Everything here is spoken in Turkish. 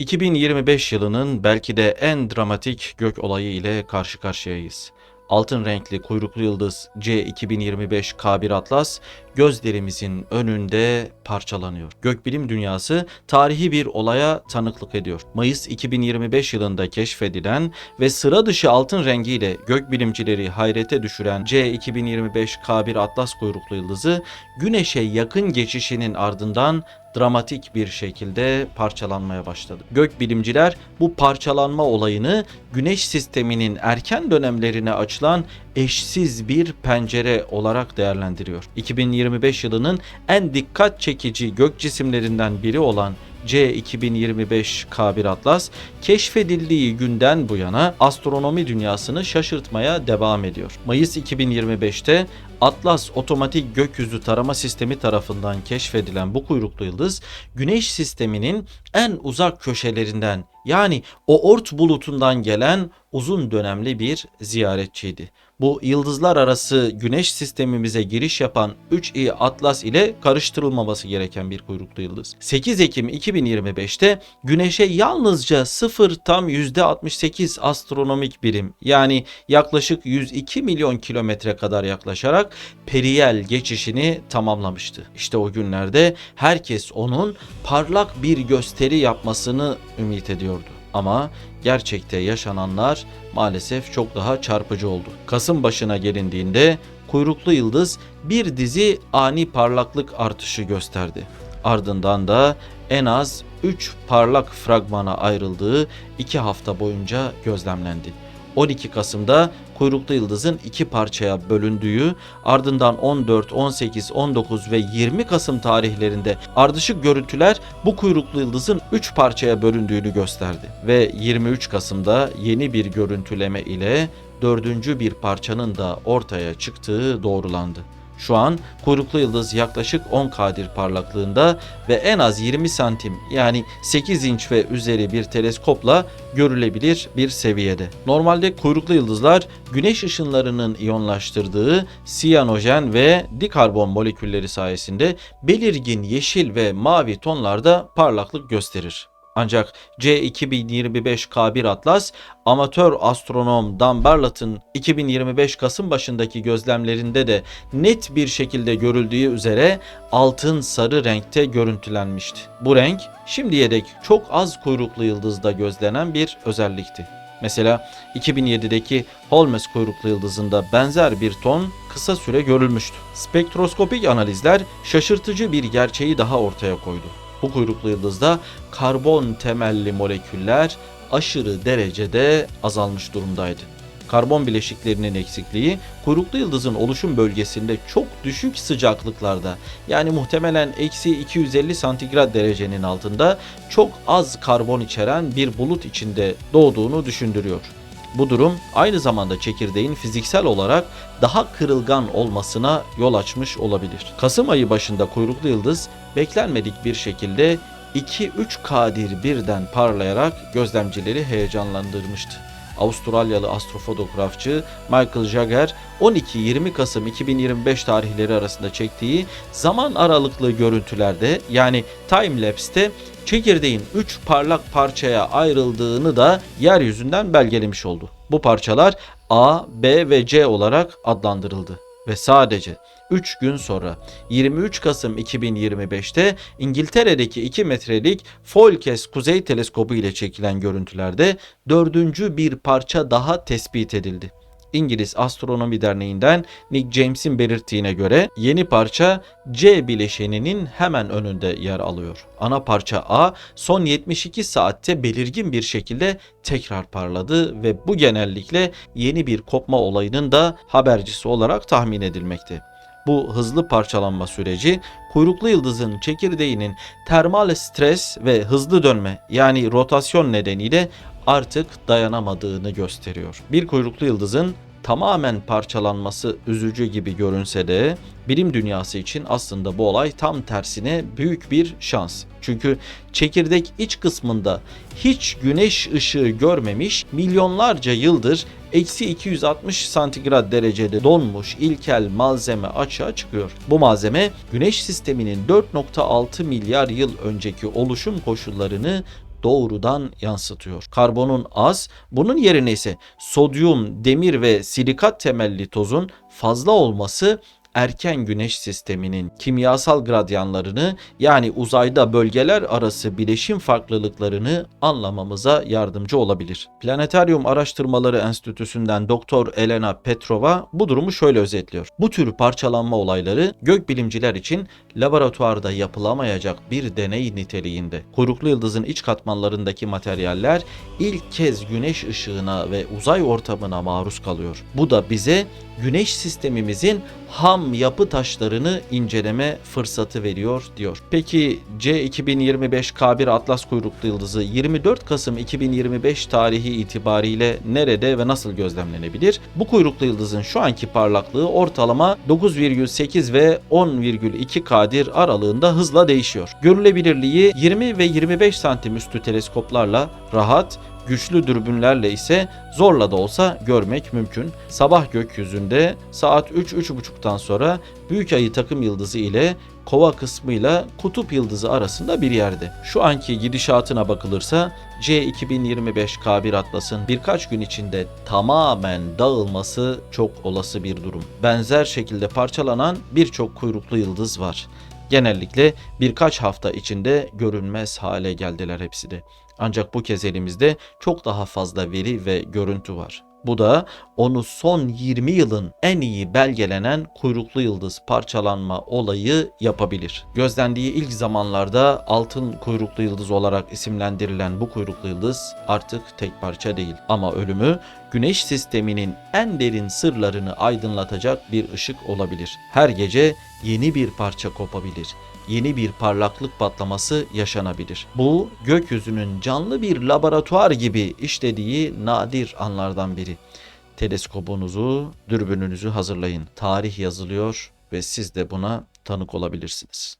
2025 yılının belki de en dramatik gök olayı ile karşı karşıyayız. Altın renkli kuyruklu yıldız C2025 K1 Atlas gözlerimizin önünde parçalanıyor. Gökbilim dünyası tarihi bir olaya tanıklık ediyor. Mayıs 2025 yılında keşfedilen ve sıra dışı altın rengiyle gökbilimcileri hayrete düşüren C2025 K1 Atlas kuyruklu yıldızı Güneş'e yakın geçişinin ardından dramatik bir şekilde parçalanmaya başladı. Gökbilimciler bu parçalanma olayını Güneş sisteminin erken dönemlerine açılan eşsiz bir pencere olarak değerlendiriyor. 2025 yılının en dikkat çekici gök cisimlerinden biri olan C2025 K1 Atlas keşfedildiği günden bu yana astronomi dünyasını şaşırtmaya devam ediyor. Mayıs 2025'te Atlas Otomatik Gökyüzü Tarama Sistemi tarafından keşfedilen bu kuyruklu yıldız Güneş sisteminin en uzak köşelerinden yani o ort bulutundan gelen uzun dönemli bir ziyaretçiydi. Bu yıldızlar arası güneş sistemimize giriş yapan 3i Atlas ile karıştırılmaması gereken bir kuyruklu yıldız. 8 Ekim 2025'te güneşe yalnızca 0 tam %68 astronomik birim yani yaklaşık 102 milyon kilometre kadar yaklaşarak periyel geçişini tamamlamıştı. İşte o günlerde herkes onun parlak bir gösteri yapmasını ümit ediyordu. Ama gerçekte yaşananlar maalesef çok daha çarpıcı oldu. Kasım başına gelindiğinde kuyruklu yıldız bir dizi ani parlaklık artışı gösterdi. Ardından da en az 3 parlak fragmana ayrıldığı 2 hafta boyunca gözlemlendi. 12 Kasım'da kuyruklu yıldızın iki parçaya bölündüğü, ardından 14, 18, 19 ve 20 Kasım tarihlerinde ardışık görüntüler bu kuyruklu yıldızın 3 parçaya bölündüğünü gösterdi. Ve 23 Kasım'da yeni bir görüntüleme ile dördüncü bir parçanın da ortaya çıktığı doğrulandı. Şu an kuyruklu yıldız yaklaşık 10 kadir parlaklığında ve en az 20 santim yani 8 inç ve üzeri bir teleskopla görülebilir bir seviyede. Normalde kuyruklu yıldızlar güneş ışınlarının iyonlaştırdığı siyanojen ve dikarbon molekülleri sayesinde belirgin yeşil ve mavi tonlarda parlaklık gösterir. Ancak C2025 K1 Atlas amatör astronom Dan Bartlett'ın 2025 Kasım başındaki gözlemlerinde de net bir şekilde görüldüğü üzere altın sarı renkte görüntülenmişti. Bu renk şimdiye dek çok az kuyruklu yıldızda gözlenen bir özellikti. Mesela 2007'deki Holmes kuyruklu yıldızında benzer bir ton kısa süre görülmüştü. Spektroskopik analizler şaşırtıcı bir gerçeği daha ortaya koydu. Bu kuyruklu yıldızda karbon temelli moleküller aşırı derecede azalmış durumdaydı. Karbon bileşiklerinin eksikliği kuyruklu yıldızın oluşum bölgesinde çok düşük sıcaklıklarda yani muhtemelen eksi 250 santigrat derecenin altında çok az karbon içeren bir bulut içinde doğduğunu düşündürüyor. Bu durum aynı zamanda çekirdeğin fiziksel olarak daha kırılgan olmasına yol açmış olabilir. Kasım ayı başında kuyruklu yıldız beklenmedik bir şekilde 2-3 kadir birden parlayarak gözlemcileri heyecanlandırmıştı. Avustralyalı astrofotografçı Michael Jagger 12-20 Kasım 2025 tarihleri arasında çektiği zaman aralıklı görüntülerde yani time lapse'te çekirdeğin 3 parlak parçaya ayrıldığını da yeryüzünden belgelemiş oldu. Bu parçalar A, B ve C olarak adlandırıldı ve sadece 3 gün sonra 23 Kasım 2025'te İngiltere'deki 2 metrelik Folkes Kuzey Teleskobu ile çekilen görüntülerde dördüncü bir parça daha tespit edildi. İngiliz Astronomi Derneği'nden Nick James'in belirttiğine göre yeni parça C bileşeninin hemen önünde yer alıyor. Ana parça A son 72 saatte belirgin bir şekilde tekrar parladı ve bu genellikle yeni bir kopma olayının da habercisi olarak tahmin edilmekte. Bu hızlı parçalanma süreci kuyruklu yıldızın çekirdeğinin termal stres ve hızlı dönme yani rotasyon nedeniyle artık dayanamadığını gösteriyor. Bir kuyruklu yıldızın tamamen parçalanması üzücü gibi görünse de bilim dünyası için aslında bu olay tam tersine büyük bir şans. Çünkü çekirdek iç kısmında hiç güneş ışığı görmemiş milyonlarca yıldır eksi 260 santigrat derecede donmuş ilkel malzeme açığa çıkıyor. Bu malzeme güneş sisteminin 4.6 milyar yıl önceki oluşum koşullarını doğrudan yansıtıyor. Karbonun az, bunun yerine ise sodyum, demir ve silikat temelli tozun fazla olması erken güneş sisteminin kimyasal gradyanlarını yani uzayda bölgeler arası bileşim farklılıklarını anlamamıza yardımcı olabilir. Planetaryum Araştırmaları Enstitüsü'nden Doktor Elena Petrova bu durumu şöyle özetliyor. Bu tür parçalanma olayları gökbilimciler için laboratuvarda yapılamayacak bir deney niteliğinde. Kuyruklu yıldızın iç katmanlarındaki materyaller ilk kez güneş ışığına ve uzay ortamına maruz kalıyor. Bu da bize güneş sistemimizin ham yapı taşlarını inceleme fırsatı veriyor diyor. Peki C2025 K1 Atlas kuyruklu yıldızı 24 Kasım 2025 tarihi itibariyle nerede ve nasıl gözlemlenebilir? Bu kuyruklu yıldızın şu anki parlaklığı ortalama 9,8 ve 10,2 kadir aralığında hızla değişiyor. Görülebilirliği 20 ve 25 santim üstü teleskoplarla rahat güçlü dürbünlerle ise zorla da olsa görmek mümkün. Sabah gökyüzünde saat 3-3.30'dan sonra Büyük Ayı takım yıldızı ile kova kısmıyla kutup yıldızı arasında bir yerde. Şu anki gidişatına bakılırsa C2025 K1 Atlas'ın birkaç gün içinde tamamen dağılması çok olası bir durum. Benzer şekilde parçalanan birçok kuyruklu yıldız var. Genellikle birkaç hafta içinde görünmez hale geldiler hepsi de. Ancak bu kez elimizde çok daha fazla veri ve görüntü var. Bu da onu son 20 yılın en iyi belgelenen kuyruklu yıldız parçalanma olayı yapabilir. Gözlendiği ilk zamanlarda altın kuyruklu yıldız olarak isimlendirilen bu kuyruklu yıldız artık tek parça değil. Ama ölümü güneş sisteminin en derin sırlarını aydınlatacak bir ışık olabilir. Her gece yeni bir parça kopabilir yeni bir parlaklık patlaması yaşanabilir. Bu gökyüzünün canlı bir laboratuvar gibi işlediği nadir anlardan biri. Teleskobunuzu, dürbününüzü hazırlayın. Tarih yazılıyor ve siz de buna tanık olabilirsiniz.